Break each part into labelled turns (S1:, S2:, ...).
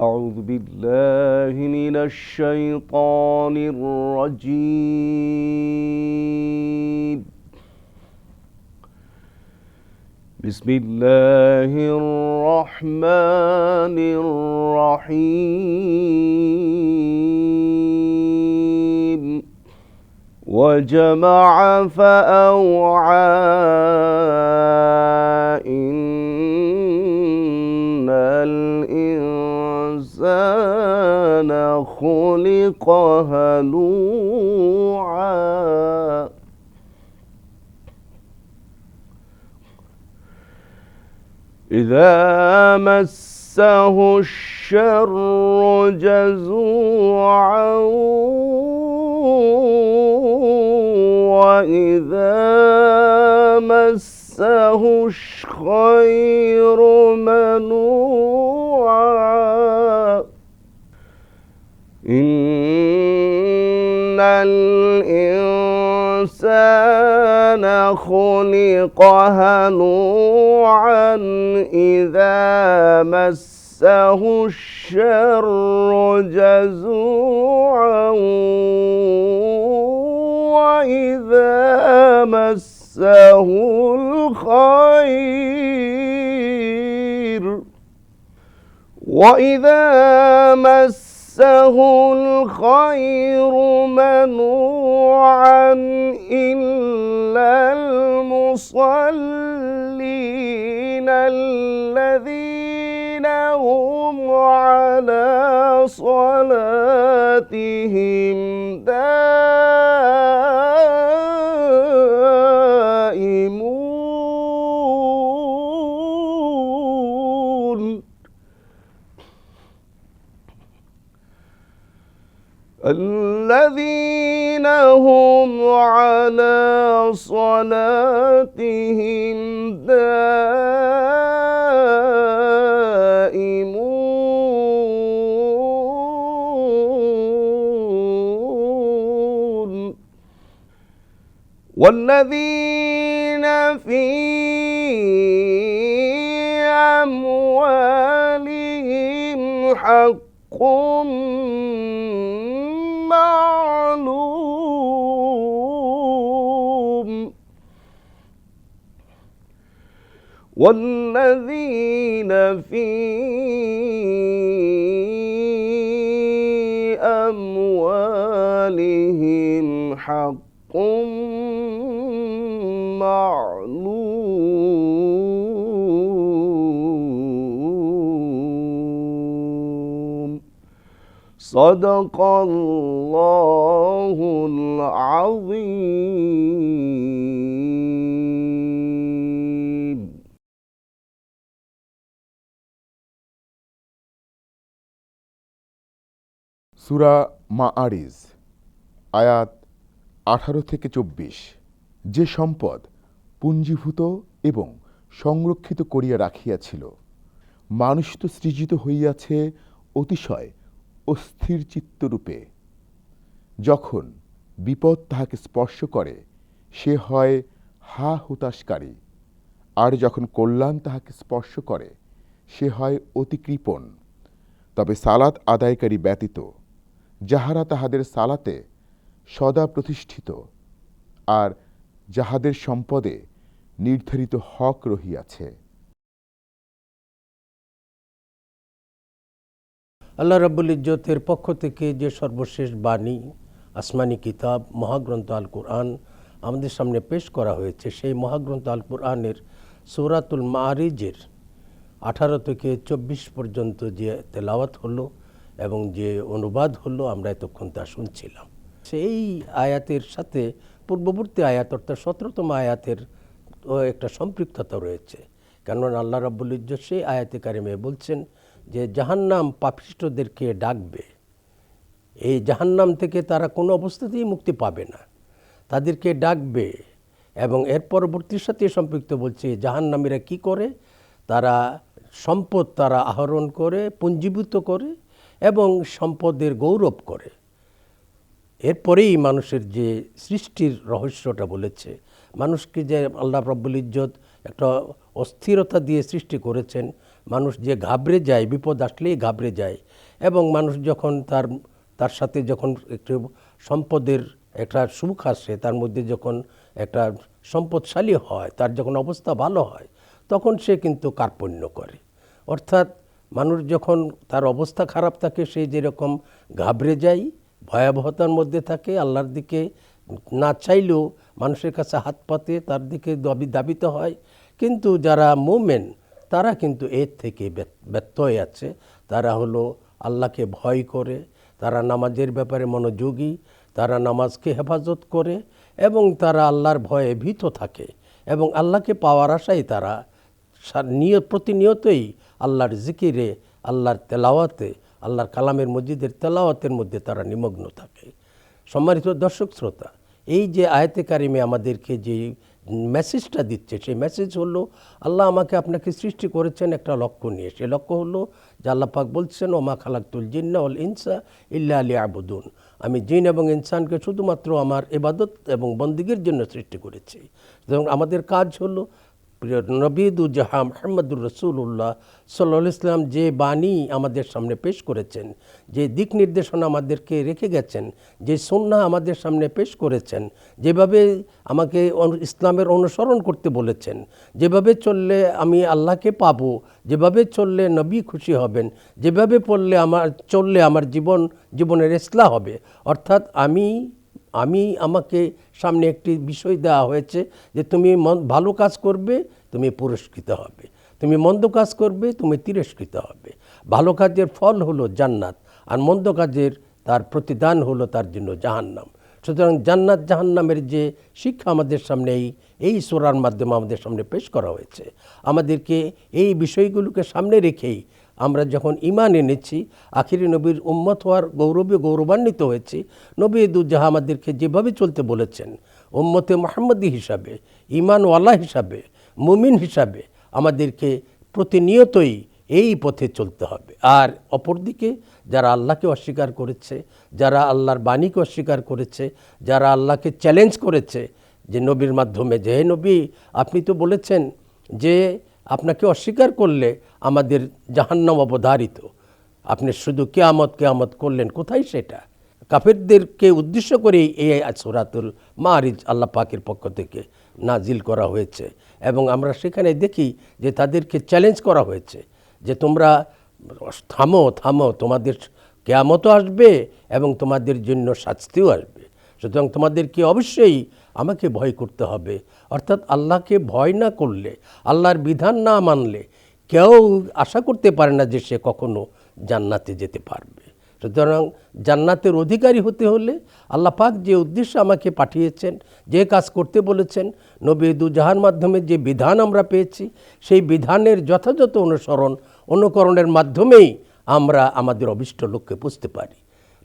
S1: أعوذ بالله من الشيطان الرجيم. بسم الله الرحمن الرحيم. وجمع فأوعى الإنسان خلق هلوعا إذا مسه الشر جزوعا وإذا مسه الخير منوعا. الإنسان خلق هلوعا إذا مسه الشر جزوعا وإذا مسه الخير وإذا مسه الخير منوعا إلا المصلين الذين هم على صلاتهم دائمون الذين هم على صلاتهم دائمون. والذين في أموالهم حق معلوم والذين في أموالهم حق معلوم صدق الله العظيم
S2: সুরা মাআরিজ আয়াত আঠারো থেকে চব্বিশ যে সম্পদ পুঞ্জীভূত এবং সংরক্ষিত করিয়া রাখিয়াছিল মানুষ তো সৃজিত হইয়াছে অতিশয় অস্থির চিত্তরূপে। যখন বিপদ তাহাকে স্পর্শ করে, সে হয় হা হুতাশকারী। আর যখন কল্যাণ তাহাকে স্পর্শ করে, সে হয় অতি কৃপণ। তবে সালাত আদায়কারী ব্যতীত, যাহারা তাহাদের সালাতে সদা প্রতিষ্ঠিত, আর যাহাদের সম্পদে নির্ধারিত হক রহিয়াছে।
S3: আল্লাহ রাব্বুল ইজ্জতের পক্ষ থেকে যে সর্বশেষ বাণী, আসমানি কিতাব, মহাগ্রন্থ আল কোরআন আমাদের সামনে পেশ করা হয়েছে, সেই মহাগ্রন্থ আল কোরআনের সৌরাতুল মারিজের আঠারো থেকে চব্বিশ পর্যন্ত যে তেলাওয়াত হলো এবং যে অনুবাদ হলো আমরা এতক্ষণ তা শুনছিলাম। সেই আয়াতের সাথে পূর্ববর্তী আয়াত অর্থাৎ সতেরোতম আয়াতের একটা সম্পৃক্ততা রয়েছে। কেননা আল্লাহ রাব্বুল ইজ্জত সেই আয়াতে কারিমে বলছেন যে জাহান্নাম পাপিষ্টদেরকে ডাকবে, এই জাহান্নাম থেকে তারা কোনো অবস্থাতেই মুক্তি পাবে না। তাদেরকে ডাকবে এবং এর পরবর্তীর সাথে সম্পৃক্ত বলছে, জাহান্নামীরা কি করে? তারা সম্পদ তারা আহরণ করে, পুঞ্জীভূত করে এবং সম্পদের গৌরব করে। এরপরেই মানুষের যে সৃষ্টির রহস্যটা বলেছে, মানুষকে যে আল্লাহ রব্বুল ইজ্জত একটা অস্থিরতা দিয়ে সৃষ্টি করেছেন মানুষ যে ঘাবড়ে যায়, বিপদ আসলেই ঘাবড়ে যায়। এবং মানুষ যখন তার তার সাথে যখন একটু সম্পদের একটা সুখ আসে, তার মধ্যে যখন একটা সম্পদশালী হয়, তার যখন অবস্থা ভালো হয়, তখন সে কিন্তু কার্পণ্য করে। অর্থাৎ মানুষ যখন তার অবস্থা খারাপ থাকে, সে যেরকম ঘাবড়ে যায়, ভয়াবহতার মধ্যে থাকে, আল্লাহর দিকে না চাইলেও মানুষের কাছে হাত পাতে, তার দিকে দাবি দাবিত হয়। কিন্তু যারা মোমেন তারা কিন্তু এর থেকে ব্যত- ব্যর্থ হয়ে আছে। তারা হলো আল্লাহকে ভয় করে, তারা নামাজের ব্যাপারে মনোযোগী, তারা নামাজকে হেফাজত করে এবং তারা আল্লাহর ভয়ে ভীত থাকে এবং আল্লাহকে পাওয়ার আশায় তারা সা- নিয়, প্রতিনিয়তই আল্লাহর জিকিরে, আল্লাহর তেলাওয়াতে, আল্লাহর কালামের মসজিদের তেলাওয়াতের মধ্যে তারা নিমগ্ন থাকে। সম্মানিত দর্শক শ্রোতা, এই যে আয়তে কারিমে আমাদেরকে যে মেসেজটা দিচ্ছে। সেই মেসেজ হলো, আল্লাহ আমাকে আপনাকে সৃষ্টি করেছেন একটা লক্ষ্য নিয়ে। সে লক্ষ্য হলো যে আল্লাহ পাক বলছেন, ওমা খালাকুল জিন্না অল ইনসা ইল্লা আলী আবুদুন আমি জিন এবং ইনসানকে শুধুমাত্র আমার এবাদত এবং বন্দিগির জন্য সৃষ্টি করেছি। এবং আমাদের কাজ হলো প্রিয় নবীদুজ্জাহা মোহাম্মদুর রসুল্লাহ সাল্লাহ ইসলাম যে বাণী আমাদের সামনে পেশ করেছেন, যে দিক নির্দেশনা আমাদেরকে রেখে গেছেন, যে সন্না আমাদের সামনে পেশ করেছেন, যেভাবে আমাকে ইসলামের অনুসরণ করতে বলেছেন, যেভাবে চললে আমি আল্লাহকে পাব, যেভাবে চললে নবী খুশি হবেন, যেভাবে পড়লে আমার, চললে আমার জীবন, জীবনের ইসলাহ হবে। অর্থাৎ আমি আমি আমাকে সামনে একটি বিষয় দেওয়া হয়েছে যে তুমি ভালো কাজ করবে, তুমি পুরস্কৃত হবে। তুমি মন্দ কাজ করবে, তুমি তিরস্কৃত হবে। ভালো কাজের ফল হলো জান্নাত, আর মন্দ কাজের তার প্রতিদান হলো তার জন্য জাহান্নাম। সুতরাং জান্নাত, জাহান্নামের যে শিক্ষা আমাদের সামনে এই এই সোরার মাধ্যমে আমাদের সামনে পেশ করা হয়েছে। আমাদেরকে এই বিষয়গুলোকে সামনে রেখেই আমরা যখন ইমান এনেছি, আখিরি নবীর উম্মত হওয়ার গৌরবে গৌরবান্বিত হয়েছি, নবী দুজাহা আমাদেরকে যেভাবে চলতে বলেছেন, উম্মতে মোহাম্মদী হিসাবে ইমানওয়ালা হিসাবে, মুমিন হিসাবে আমাদেরকে প্রতিনিয়তই এই পথে চলতে হবে। আর অপরদিকে যারা আল্লাহকে অস্বীকার করেছে, যারা আল্লাহর বাণীকে অস্বীকার করেছে, যারা আল্লাহকে চ্যালেঞ্জ করেছে, যে নবীর মাধ্যমে, যে নবী, আপনি তো বলেছেন যে আপনাকে অস্বীকার করলে আমাদের জাহান্নাম অবধারিত। আপনি শুধু কেয়ামত কেয়ামত করলেন, কোথায় সেটা? কাফেরদেরকে উদ্দেশ্য করেই এই সুরাতুল মারিজ আল্লাহ পাকের পক্ষ থেকে নাজিল করা হয়েছে এবং আমরা সেখানে দেখি যে তাদেরকে চ্যালেঞ্জ করা হয়েছে যে তোমরা থামো থামো, তোমাদের কেয়ামতও আসবে এবং তোমাদের জন্য শাস্তিও আসবে। সুতরাং তোমাদেরকে অবশ্যই আমাকে ভয় করতে হবে। অর্থাৎ আল্লাহকে ভয় না করলে, আল্লাহর বিধান না মানলে কেউ আশা করতে পারে না যে সে কখনো জান্নাতে যেতে পারবে। সুতরাং জান্নাতের অধিকারী হতে হলে আল্লাহ পাক যে উদ্দেশ্যে আমাকে পাঠিয়েছেন, যে কাজ করতে বলেছেন, নবী দুজাহার মাধ্যমে যে বিধান আমরা পেয়েছি, সেই বিধানের যথাযথ অনুসরণ, অনুকরণের মাধ্যমেই আমরা আমাদের অবিষ্ট লক্ষ্যে পুষতে পারি।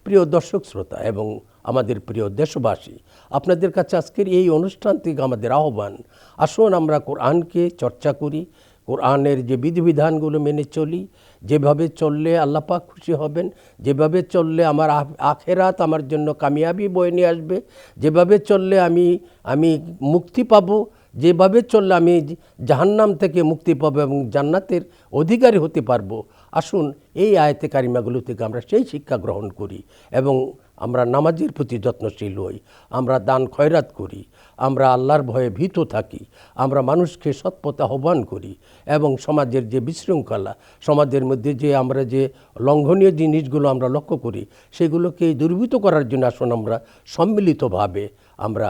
S3: প্রিয় দর্শক, শ্রোতা এবং আমাদের প্রিয় দেশবাসী, আপনাদের কাছে আজকের এই অনুষ্ঠান থেকে আমাদের আহ্বান। আসুন আমরা কোরআনকে চর্চা করি, কোরআনের যে বিধিবিধানগুলো মেনে চলি, যেভাবে চললে আল্লাহ পাক খুশি হবেন, যেভাবে চললে আমার আখ- আখেরাত আমার জন্য কামিয়াবি বয়ে নিয়ে আসবে, যেভাবে চললে আমি আমি মুক্তি পাবো, যেভাবে চললে আমি জাহান্নাম থেকে মুক্তি পাবো এবং জান্নাতের অধিকারী হতে পারব। আসুন এই আয়তে কারিমাগুলো থেকে আমরা সেই শিক্ষা গ্রহণ করি এবং আমরা নামাজের প্রতি যত্নশীল হই, আমরা দান খয়রাত করি, আমরা আল্লাহর ভয়ে ভীত থাকি, আমরা মানুষকে সৎপথে আহ্বান করি এবং সমাজের যে বিশৃঙ্খলা, সমাজের মধ্যে যে আমরা যে লঙ্ঘনীয় জিনিসগুলো আমরা লক্ষ্য করি, সেগুলোকে দূরীভূত করার জন্য আসুন আমরা সম্মিলিতভাবে আমরা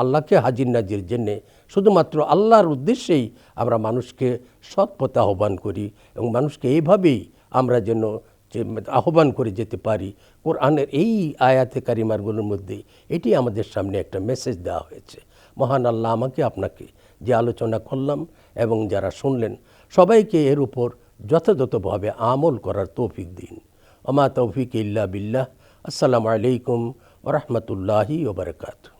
S3: আল্লাহকে হাজির নাজির জন্যে শুধুমাত্র আল্লাহর উদ্দেশ্যেই আমরা মানুষকে সৎ পথে আহ্বান করি এবং মানুষকে এইভাবেই আমরা যেন যে আহ্বান করে যেতে পারি। কোরআনের এই আয়াতে কারিমারগুলোর মধ্যে এটি আমাদের সামনে একটা মেসেজ দেওয়া হয়েছে। মহান আল্লাহ আমাকে আপনাকে যে আলোচনা করলাম এবং যারা শুনলেন, সবাইকে এর উপর যথাযথভাবে আমল করার তৌফিক দিন। ওমা তৌফিক ইল্লা বিল্লাহ। আসসালামু আলাইকুম ওরহমতুল্লাহি ওবরকাতু